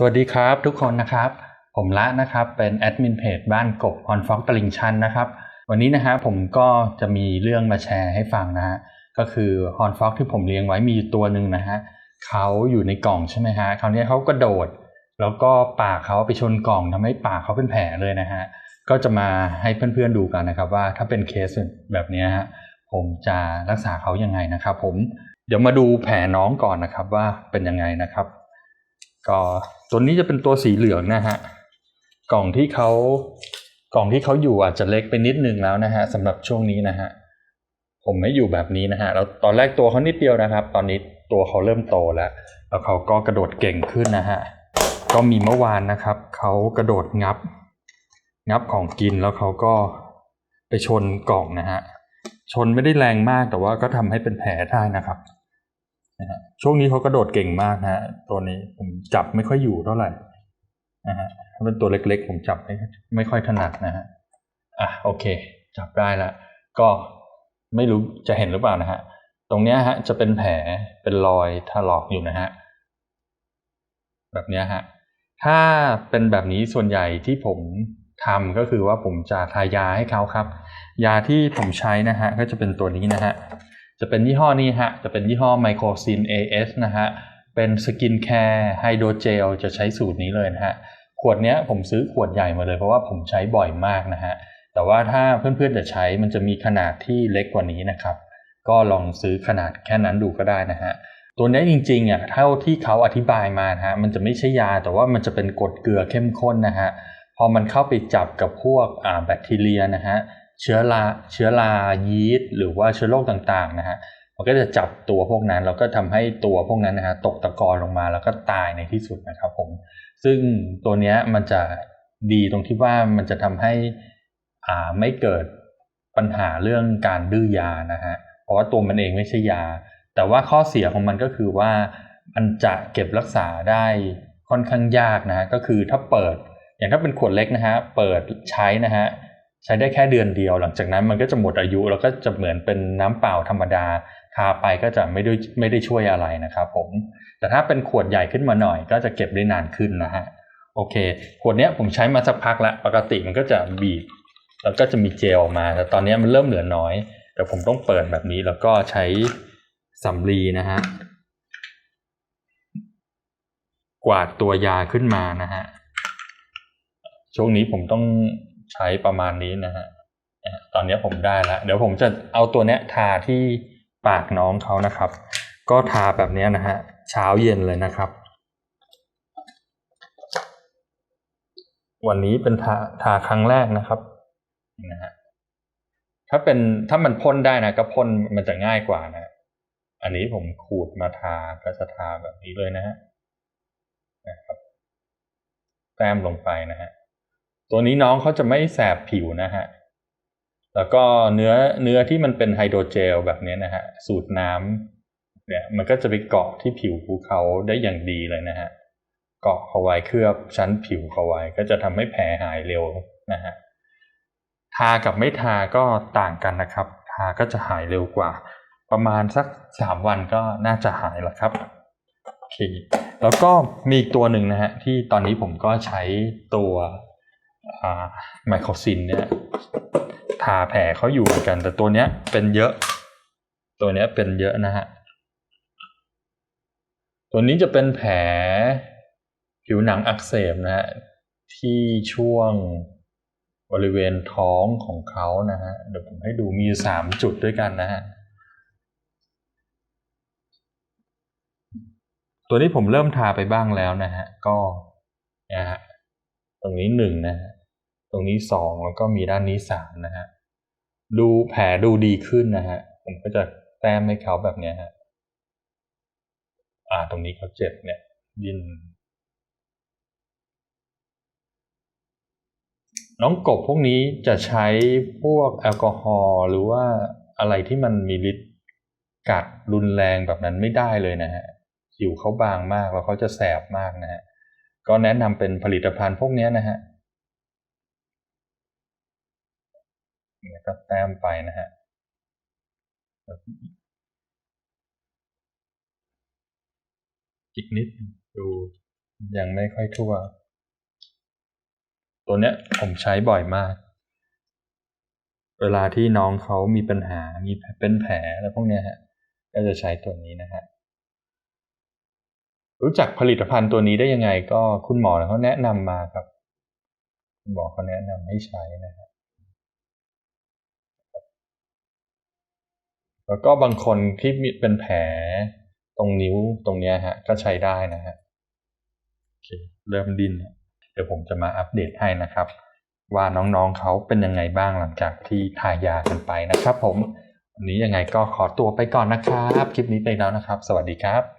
สวัสดีครับทุกคนนะครับ ผมละนะครับเป็นแอดมินเพจบ้านกบฮอนฟอกตลิงชันนะครับวันนี้นะฮะผมก็จะมีเรื่องมาแชร์ให้ฟังนะฮะก็คือฮอนฟอกที่ผมเลี้ยงไว้มีอยู่ตัวหนึ่งนะฮะเขาอยู่ในกล่องใช่ไหมฮะคราวนี้เขากระโดด แล้วก็ปากเขาไปชนกล่องทำให้ปากเขาเป็นแผลเลยนะฮะก็จะมาให้เพื่อนๆดูกันนะครับว่าถ้าเป็นเคสแบบนี้ฮะผมจะรักษาเขายังไงนะครับผมเดี๋ยวมาดูแผลน้องก่อนนะครับว่าเป็นยังไงนะครับ ก็ตัวนี้จะเป็นตัวสีเหลืองนะฮะกล่องที่เขากล่องที่เขาอยู่อาจจะเล็กไปนิดนึงแล้วนะฮะสำหรับช่วงนี้นะฮะผมไม่อยู่แบบนี้นะฮะแล้วตอนแรกตัวเขานิดเดียวนะครับ ตอนนี้ตัวเขาเริ่มโตแล้ว แล้วเขาก็กระโดดเก่งขึ้นนะฮะก็มีเมื่อวานนะครับเขากระโดดงับ งับของกินแล้วเขาก็ไปชนกล่องนะฮะชนไม่ได้แรงมากแต่ว่าก็ทำให้เป็นแผลได้นะครับ นะฮะช่วงนี้เขากระโดดเก่งมากนะฮะตัวนี้ผมจับไม่ค่อยอยู่เท่าไหร่นะฮะถ้าเป็นตัวเล็กๆ ผมจับไม่ไม่ค่อยถนัดนะฮะอะโอเค จับได้ล้วก็ไม่รู้จะเห็นหรือเปล่านะฮะตรงเนี้ยฮะจะเป็นแผลเป็นรอยถลอกอยู่นะฮะแบบเนี้ยฮะถ้าเป็นแบบนี้ส่วนใหญ่ที่ผมทำก็คือว่าผมจะทายาให้เขาครับ ยาที่ผมใช้นะฮะก็จะเป็นตัวนี้นะฮะ จะเป็นยี่ห้อนี้ฮะ จะเป็นยี่ห้อไมโครซิน AS นะฮะ เป็นสกินแคร์ไฮโดรเจลจะใช้สูตรนี้เลยนะฮะ ขวดเนี้ยผมซื้อขวดใหญ่มาเลยเพราะว่าผมใช้บ่อยมากนะฮะ แต่ว่าถ้าเพื่อนๆจะใช้มันจะมีขนาดที่เล็กกว่านี้นะครับ ก็ลองซื้อขนาดแค่นั้นดูก็ได้นะฮะ ตัวนี้จริงๆอะเท่าที่เขาอธิบายมานะฮะ มันจะไม่ใช่ยาแต่ว่ามันจะเป็นกรดเกลือเข้มข้นนะฮะ พอมันเข้าไปจับกับพวกแบคทีเรียนะฮะ เชื้อราเชื้อรายีสต์หรือว่าเชื้อโรคต่างๆนะฮะมันก็จะจับตัวพวกนั้นแล้วก็ทำให้ตัวพวกนั้นนะฮะตกตะกอนลงมาแล้วก็ตายในที่สุดนะครับผมซึ่งตัวเนี้ยมันจะดีตรงที่ว่ามันจะทำให้อ่าไม่เกิดปัญหาเรื่องการดื้อยานะฮะเพราะว่าตัวมันเองไม่ใช่ยา แต่ว่าข้อเสียของมันก็คือว่ามันจะเก็บรักษาได้ค่อนข้างยากนะฮะก็คือถ้าเปิด อย่างถ้าเป็นขวดเล็กนะฮะเปิดใช้นะฮะ ใช้ได้แค่เดือนเดียว หลังจากนั้นมันก็จะหมดอายุแล้วก็จะเหมือนเป็นน้ำเปล่าธรรมดาทาไปก็จะไม่ได้ไม่ได้ช่วยอะไรนะครับผมแต่ถ้าเป็นขวดใหญ่ขึ้นมาหน่อย ก็จะเก็บได้นานขึ้นนะฮะโอเค ขวดเนี้ยผมใช้มาสักพักแล้ว ปกติมันก็จะบีบ แล้วก็จะมีเจลออกมา แต่ตอนนี้มันเริ่มเหลือน้อย แต่ผมต้องเปิดแบบนี้แล้วก็ใช้สำลีนะฮะ กวาดตัวยาขึ้นมานะฮะ ช่วงนี้ผมต้อง ใช้ประมาณนี้นะฮะตอนนี้ผมได้แล้วเดี๋ยวผมจะเอาตัวเนี้ยทาที่ปากน้องเขานะครับ ก็ทาแบบนี้นะฮะเช้าเย็นเลยนะครับ วันนี้เป็นทาทาครั้งแรกนะครับนะฮะถ้าเป็นถ้ามันพ่นได้นะก็พ่นมันจะง่ายกว่านะ อันนี้ผมขูดมาทาก็จะทาแบบนี้เลยนะฮะนะครับแต้มลงไปนะฮะ ตัวนี้น้องเขาจะไม่แสบผิวนะฮะ แล้วก็เนื้อเนื้อที่มันเป็นไฮโดรเจลแบบนี้นะฮะ สูตรน้ำเนี่ยมันก็จะไปเกาะที่ผิวภูเขาได้อย่างดีเลยนะฮะ เกาะเขาไว้เคลือบชั้นผิวเขาไว้ ก็จะทำให้แผลหายเร็วนะฮะ ทากับไม่ทาก็ต่างกันนะครับ ทาก็จะหายเร็วกว่า ประมาณสักสามวันก็น่าจะหายแล้วครับโอเค แล้วก็มีอีกตัวหนึ่งนะฮะที่ตอนนี้ผมก็ใช้ตัว ไมโครซินเนี่ยทาแผลเขาอยู่เหมือนกัน แต่ตัวเนี้ยเป็นเยอะ ตัวเนี้ยเป็นเยอะนะฮะ ตัวนี้จะเป็นแผลผิวหนังอักเสบนะฮะที่ช่วงบริเวณท้องของเขานะฮะเดี๋ยวผมให้ดูมีสามจุดด้วยกันนะฮะตัวนี้ผมเริ่มทาไปบ้างแล้วนะฮะก็นะฮะตรงนี้หนึ่งนะฮะ ตรงนี้สองแล้วก็มีด้านนี้สามนะฮะดูแผลดูดีขึ้นนะฮะผมก็จะแต้มให้เขาแบบเนี้ยฮะอ่าตรงนี้เขาเจ็บเนี่ยดิน น้องกบพวกนี้จะใช้พวกแอลกอฮอล์หรือว่าอะไรที่มันมีฤทธิ์กัดรุนแรงแบบนั้นไม่ได้เลยนะฮะผิวเขาบางมากแล้วเขาจะแสบมากนะฮะก็แนะนำเป็นผลิตภัณฑ์พวกนี้นะฮะ นี่ยก็แต้มไปนะฮะอีกนิดดูยังไม่ค่อยทั่ว ตัวเนี้ยผมใช้บ่อยมาก เวลาที่น้องเขามีปัญหา มีเป็นแผลอะไรพวกเนี้ยฮะ ก็จะใช้ตัวนี้นะฮะรู้จักผลิตภัณฑ์ตัวนี้ได้ยังไงก็คุณหมอเขาแนะนำมาครับ คุณหมอเขาแนะนำให้ใช้นะครับ แล้วก็บางคนที่มีเป็นแผลตรงนิ้วตรงเนี้ยฮะ ก็ใช้ได้นะฮะโอเคเริ่มดิ้นแล้วเดี๋ยวผมจะมาอัปเดตให้นะครับ ว่าน้องๆเขาเป็นยังไงบ้างหลังจากที่ทายากันไปนะครับ ผมวันนี้ยังไงก็ขอตัวไปก่อนนะครับ คลิปนี้ไปแล้วนะครับ สวัสดีครับ